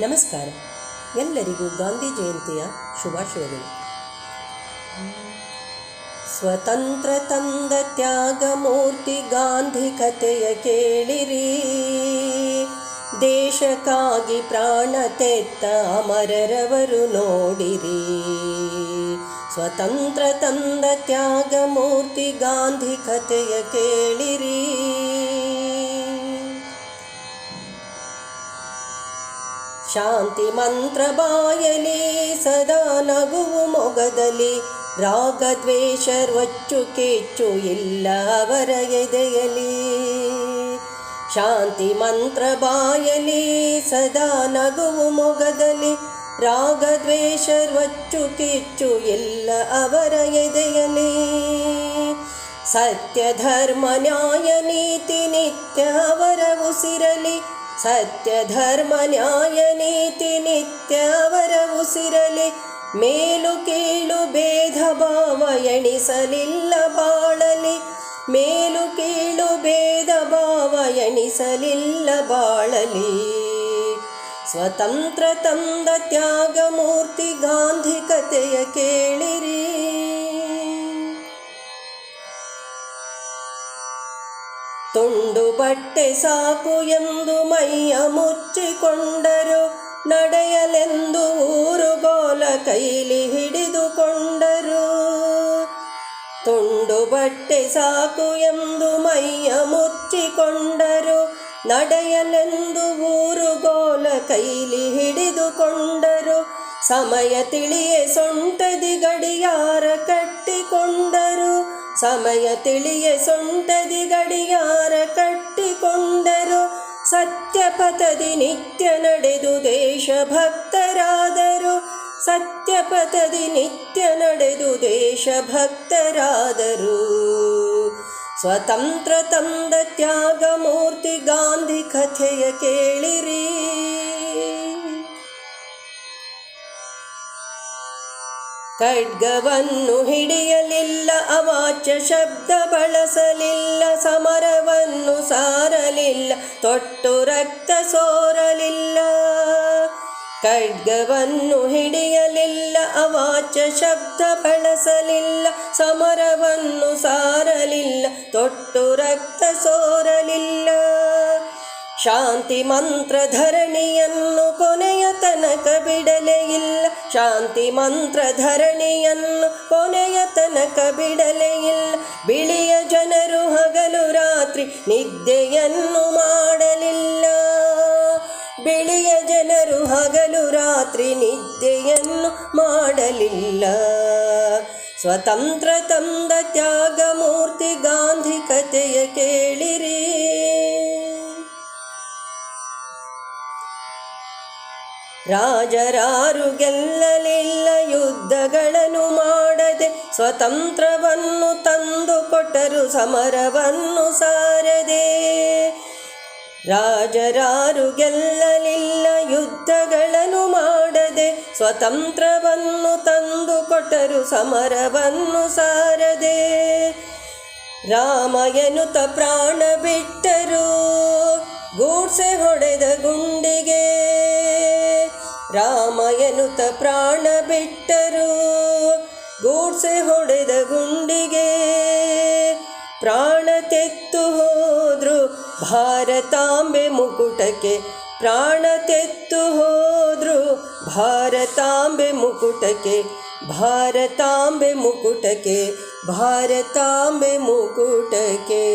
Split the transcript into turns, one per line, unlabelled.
ನಮಸ್ಕಾರ. ಎಲ್ಲರಿಗೂ ಗಾಂಧಿ ಜಯಂತಿಯ ಶುಭಾಶಯಗಳು. ಸ್ವತಂತ್ರ ತಂದ ತ್ಯಾಗ ಮೂರ್ತಿ ಗಾಂಧಿ ಕಥೆಯ ಕೇಳಿರಿ. ದೇಶಕ್ಕಾಗಿ ಪ್ರಾಣ ತೆತ್ತ ಅಮರರವರು ನೋಡಿರಿ. ಸ್ವತಂತ್ರ ತಂದ ತ್ಯಾಗ ಮೂರ್ತಿ ಗಾಂಧಿ ಕಥೆಯ ಕೇಳಿರಿ. ಶಾಂತಿ ಮಂತ್ರ ಬಾಯಲಿ ಸದಾ ನಗುವು ಮೊಗದಲ್ಲಿ. ರಾಗ ರೊಚ್ಚು ಕೆಚ್ಚು ಇಲ್ಲ ಅವರ ಎದೆಯಲಿ ಶಾಂತಿ ಮಂತ್ರ ಬಾಯಲಿ ಸದಾ ನಗುವು ಮೊಗದಲ್ಲಿ. ರಾಗ ರೊಚ್ಚು ಕಿಚ್ಚು ಇಲ್ಲ ಅವರ ಎದೆಯಲಿ ಸತ್ಯ ಧರ್ಮ ನ್ಯಾಯ ನೀತಿ ನಿತ್ಯ ಅವರ ಉಸಿರಲಿ ಸತ್ಯ ಧರ್ಮ ನ್ಯಾಯ ನೀತಿ ನಿತ್ಯ ಅವರ ಉಸಿರಲಿ ಮೇಲು ಕೀಳು ಭೇದ ಭಾವ ಎಣಿಸಲಿಲ್ಲ ಬಾಳಲಿ. ಮೇಲು ಕೀಳು ಭೇದ ಭಾವ ಎಣಿಸಲಿಲ್ಲ ಬಾಳಲಿ. ಸ್ವತಂತ್ರ ತಂದ ತ್ಯಾಗ ಮೂರ್ತಿ ಗಾಂಧಿ ಕಥೆಯ ಕೇಳಿರಿ ಬಟ್ಟೆ ಸಾಕು ಎಂದು ಮೈಯ ಮುಚ್ಚಿಕೊಂಡರು ನಡೆಯಲೆಂದು ಊರುಗೋಲ ಕೈಲಿ ಹಿಡಿದುಕೊಂಡರು ತುಂಡು ಬಟ್ಟೆ ಸಾಕು ಎಂದು ಮೈಯ ಮುಚ್ಚಿಕೊಂಡರು ನಡೆಯಲೆಂದು ಊರುಗೋಲ ಕೈಲಿ ಹಿಡಿದುಕೊಂಡರು ಸಮಯ ತಿಳಿಯೇ ಸೊಂಟದಿ ಗಡಿಯಾರ ಕಟ್ಟಿಕೊಂಡರು. ಸಮಯ ತಿಳಿಯೇ ಸೊಂಟದಿ ಗಡಿಯಾರ ಕಟ್ಟಿಕೊಂಡರು. ಸತ್ಯಪಥದಿ ನಿತ್ಯ ನಡೆದು ದೇಶಭಕ್ತರಾದರು. ಸತ್ಯ ಪಥದಿ ನಿತ್ಯ ನಡೆದು ದೇಶಭಕ್ತರಾದರು. ಸ್ವತಂತ್ರ ತಂದ ತ್ಯಾಗ ಮೂರ್ತಿ ಗಾಂಧಿ ಕಥೆಯ ಕೇಳಿರಿ. ಖಡ್ಗವನ್ನು ಹಿಡಿಯಲಿಲ್ಲ, ಅವಾಚ್ಯ ಶಬ್ದ ಬಳಸಲಿಲ್ಲ, ಸಮರವನ್ನು ಸಾರಲಿಲ್ಲ, ತೊಟ್ಟು ರಕ್ತ ಸೋರಲಿಲ್ಲ. ಖಡ್ಗವನ್ನು ಹಿಡಿಯಲಿಲ್ಲ, ಅವಾಚ್ಯ ಶಬ್ದ ಬಳಸಲಿಲ್ಲ, ಸಮರವನ್ನು ಸಾರಲಿಲ್ಲ, ತೊಟ್ಟು ರಕ್ತ ಸೋರಲಿಲ್ಲ. ಶಾಂತಿ ಮಂತ್ರ ಧರಣಿಯನ್ನು ಕೊನೆಯ ತನಕ ಬಿಡಲೇ ಶಾಂತಿ ಮಂತ್ರ ಧರಣಿಯನ್ನು ಕೊನೆಯ ತನಕ ಬಿಡಲೆಯಿಲ್ಲ ಬಿಳಿಯ ಜನರು ಹಗಲು ರಾತ್ರಿ ನಿದ್ದೆಯನ್ನು ಮಾಡಲಿಲ್ಲ. ಬಿಳಿಯ ಜನರು ಹಗಲು ರಾತ್ರಿ ನಿದ್ದೆಯನ್ನು ಮಾಡಲಿಲ್ಲ. ಸ್ವತಂತ್ರ ತಂದ ತ್ಯಾಗ ಮೂರ್ತಿ ಗಾಂಧಿ ಕಥೆಯ ಕೇಳಿರಿ. ರಾಜರಾರು ಗೆಲ್ಲಲಿಲ್ಲ, ಯುದ್ಧಗಳನ್ನು ಮಾಡದೆ ಸ್ವತಂತ್ರವನ್ನು ತಂದು ಕೊಟ್ಟರು ಸಮರವನ್ನು ಸಾರದೆ. ರಾಜರಾರು ಗೆಲ್ಲಲಿಲ್ಲ, ಯುದ್ಧಗಳನ್ನು ಮಾಡದೆ ಸ್ವತಂತ್ರವನ್ನು ತಂದು ಕೊಟ್ಟರು ಸಮರವನ್ನು ಸಾರದೆ. ರಾಮಯನುತ ಪ್ರಾಣ ಬಿಟ್ಟರು, ಗೂಡ್ಸೆ ಹೊಡೆದ ಗುಂಡಿಗೆ ರಾಮಯನುತ ಪ್ರಾಣ ಬಿಟ್ಟರು. ಗೂಡ್ಸೆ ಹೊಡೆದ ಗುಂಡಿಗೆ ಪ್ರಾಣ ತೆತ್ತು ಹೋದ್ರು. ಭಾರತಾಂಬೆ ಮುಕುಟಕ್ಕೆ ಪ್ರಾಣ ತೆತ್ತು ಹೋದ್ರು. ಭಾರತಾಂಬೆ ಮುಕುಟಕ್ಕೆ ಭಾರತಾಂಬೆ ಮುಕುಟಕ್ಕೆ ಭಾರತಾಂಬೆ ಮುಕುಟಕ್ಕೆ.